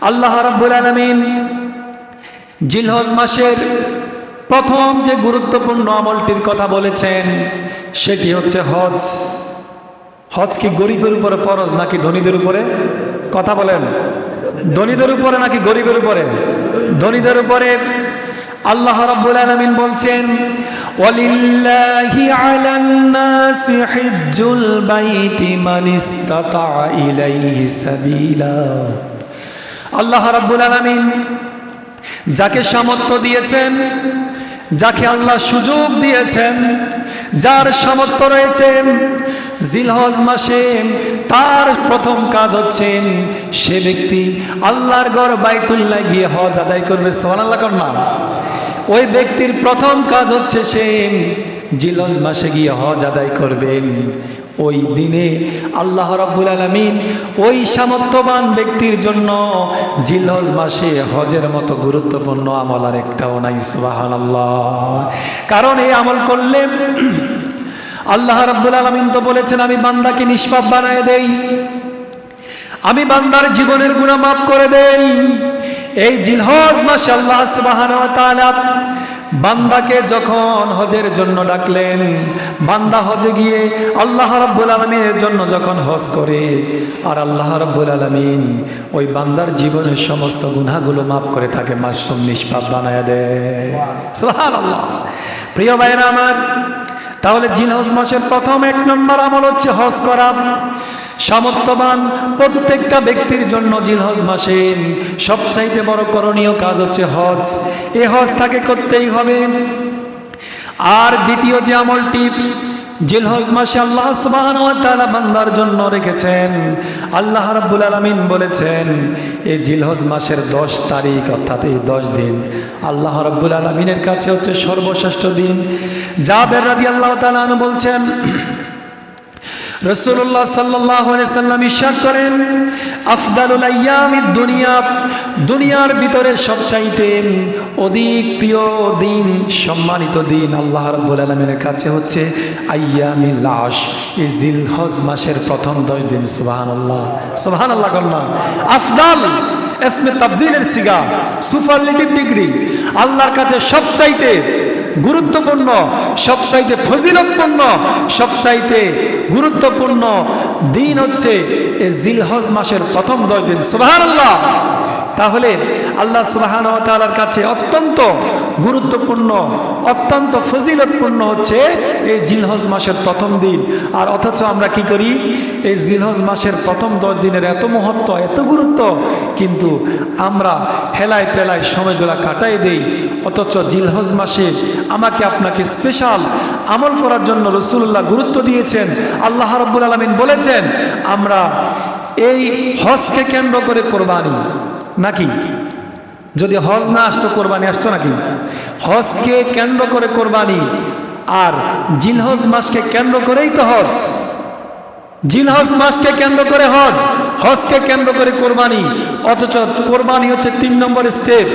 আল্লাহ রাব্বুল আলামিন জিলহজ মাসের প্রথম যে গুরুত্বপূর্ণ আমলটির কথা বলেছেন, সেটি হচ্ছে হজ। হজ কি গরিবের উপরে ফরজ নাকি ধনীদের উপরে? কথা বলেন। ধনীদের উপরে নাকি গরিবের উপরে? ধনীদের উপরে। আল্লাহ রাব্বুল আলামিন বলছেন, ওয়ালিল্লাহি আলান নাসি হিজ্জুল বাইতি মান ইসতাতা ইলাইহি সাবিলা। আল্লাহ রাব্বুল আলামিন যাকে সামর্থ্য দিয়েছেন, যাকে আল্লাহ সুযোগ দিয়েছেন, যার সামর্থ্য রয়েছে জিলহজ মাসে তার প্রথম কাজ হচ্ছে সে ব্যক্তি আল্লাহর গড় বাইতুল্লাহ গিয়ে হজ আদায় করবে। সোহানাল্লাহ কন্যা ওই ব্যক্তির প্রথম কাজ হচ্ছে সে জিলহজ মাসে গিয়ে হজ আদায় করবেন ওই দিনে আল্লাহ রাব্বুল আলামিন ওই সামর্থ্যবান ব্যক্তির জন্য জিলহজ মাসে হজের মতো গুরুত্বপূর্ণ আমল আর একটাও নাই, সুবহানাল্লাহ। কারণ এই আমল করলে আল্লাহ রাব্বুল আলামিন তো বলেছেন, আমি বান্দাকে নিষ্পাপ বানায় দেই, আমি বান্দার জীবনের গুণা মাফ করে দেই। এই জিলহজ মাসে আল্লাহ তাআলা বান্দাকে যখন হজের জন্য ডাকলেন, বান্দা হজে গিয়ে আল্লাহ রাব্বুল আলমিনের জন্য যখন হজ করে, আর আল্লাহ রাব্বুল আলমিন ওই বান্দার জীবনের সমস্ত গুনাহগুলো মাফ করে থাকে মাসুম নিষ্পাপ বানায় দেয়। প্রিয় ভাইরা আমার তাহলে জিলহজ মাসের প্রথম এক নম্বর আমল হচ্ছে হজ করা। সামর্থ্যবান প্রত্যেকটা ব্যক্তির জন্য জিলহজ মাসে সবচাইতে বড় করণীয় কাজ হচ্ছে হজ। এ হজ তাকে করতেই হবে। আর দ্বিতীয় যে আমলটি জিলহজ মাসে আল্লাহ সুবহান ওয়া তাআলা বান্দার জন্য রেখেছেন। আল্লাহ রাব্বুল আলামিন বলেছেন এই জিলহজ মাসের 10 তারিখ, অর্থাৎ এই 10 দিন আল্লাহ রাব্বুল আলামিনের কাছে হচ্ছে সর্বশ্রেষ্ঠ দিন। জাবের রাদিয়াল্লাহু তাআলা বলছেন রসুল্লাহ সাল্লাহ সাল্লাম ইশাদ করেন, আফদালুল দুনিয়া, দুনিয়ার ভিতরে সবচাইতে অধিক প্রিয় দিন, সম্মানিত দিন আল্লাহ রাব্বুল আলমের কাছে হচ্ছে আয়ামি লাশ এই জিলহজ মাসের প্রথম দশ দিন সুবাহান আল্লাহ সুবাহান আল্লাহ কন্যা আফদাল এসমে তাবজিলের সিগা সুপারলেটিভ ডিগ্রি, আল্লাহর কাছে সবচাইতে গুরুত্বপূর্ণ সবচাইতে ফজিলতপূর্ণ সবচাইতে গুরুত্বপূর্ণ দিন হচ্ছে জিলহজ মাসের প্রথম দশ দিন। সুবাহ তাহলে আল্লাহ সুবাহান তালার কাছে অত্যন্ত গুরুত্বপূর্ণ, অত্যন্ত ফজিলতপূর্ণ হচ্ছে এই জিলহজ মাসের প্রথম দিন। আর অথচ আমরা কি করি? এই জিলহজ মাসের প্রথম দশ দিনের এত মহত্ব, এত গুরুত্ব, কিন্তু আমরা হেলায় পেলায় সময়গুলা কাটাই দেই। অথচ জিলহজ মাসে আমাকে আপনাকে স্পেশাল আমল করার জন্য রসুল্লাহ গুরুত্ব দিয়েছেন। আল্লাহ রব্বুল আলমিন বলেছেন, আমরা এই হজকে কেন্দ্র করে কোরবানি। নাকি? যদি হজ না আসতো, কোরবানি আসতো নাকি? হজকে কেন্দ্র করে কোরবানি, আর জিলহজ মাসকে কেন্দ্র করেই তো হজ। জিলহজ মাসকে কেন্দ্র করে হজ, হজকে কেন্দ্র করে কোরবানি, অথচ কোরবানি হচ্ছে তিন নম্বর স্টেপ।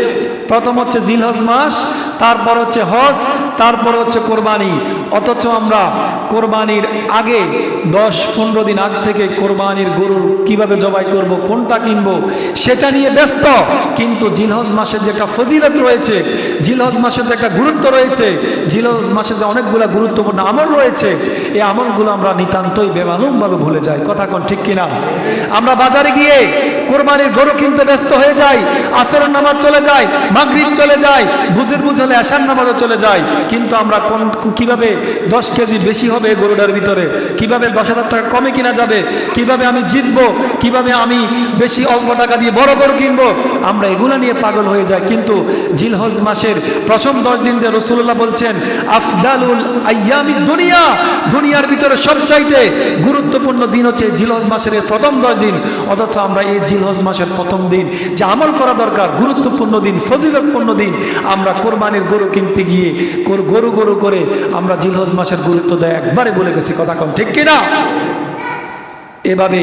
প্রথম হচ্ছে জিলহজ মাস, তারপর হচ্ছে হজ, তারপর হচ্ছে কোরবানি। অথচ আমরা কোরবানির আগে, দশ পনেরো দিন আগ থেকে কোরবানির গরুর কীভাবে জবাই করব, কোনটা কিনব, সেটা নিয়ে ব্যস্ত। কিন্তু জিলহজ মাসের যে একটা ফজিলত রয়েছে, জিলহজ মাসের যে একটা গুরুত্ব রয়েছে, জিলহজ মাসে যে অনেকগুলো গুরুত্বপূর্ণ আমল রয়েছে, এই আমলগুলো আমরা নিতান্তই বেমালুমভাবে ভুলে যাই। কথা কোন ঠিক কিনা? আমরা বাজারে গিয়ে কোরবানির গরু কিনতে ব্যস্ত হয়ে যাই, আসরের নামাজ চলে যায় মাগরিব চলে যায় বুঝের বুঝ হলে আসার নামাজও চলে যায় কিন্তু আমরা কোন কীভাবে দশ কেজি বেশি হবে গরুটার ভিতরে? কীভাবে দশ হাজার টাকা কমে কিনা যাবে? কীভাবে আমি জিতবো? কীভাবে আমি বেশি অল্প টাকা দিয়ে বড় গরু কিনবো? আমরা এগুলো নিয়ে পাগল হয়ে যাই। কিন্তু জিলহজ মাসের প্রথম দশ দিন যে রসুল্লাহ বলছেন, আফদালুল আয়ামি দুনিয়া। দুনিয়ার ভিতরে সবচাইতে গুরুত্বপূর্ণ দিন হচ্ছে জিলহজ মাসের প্রথম দশ দিন। অথচ আমরা এই জিলহজ মাসের প্রথম দিন যে আমল করা দরকার, গুরুত্বপূর্ণ দিন, ফজিলতপূর্ণ দিন, আমরা কোরবানির গরু কিনতে গিয়ে গরু গরু করে আমরা জিলহজ মাসের গুরুত্ব দেয়। একবারে বলে গেছি কথা কম, ঠিক কিনা? এভাবে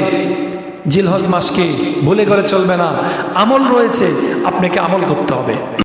জিলহজ মাসকে বলে করে চলবে না। আমল রয়েছে, আপনাকে আমল করতে হবে।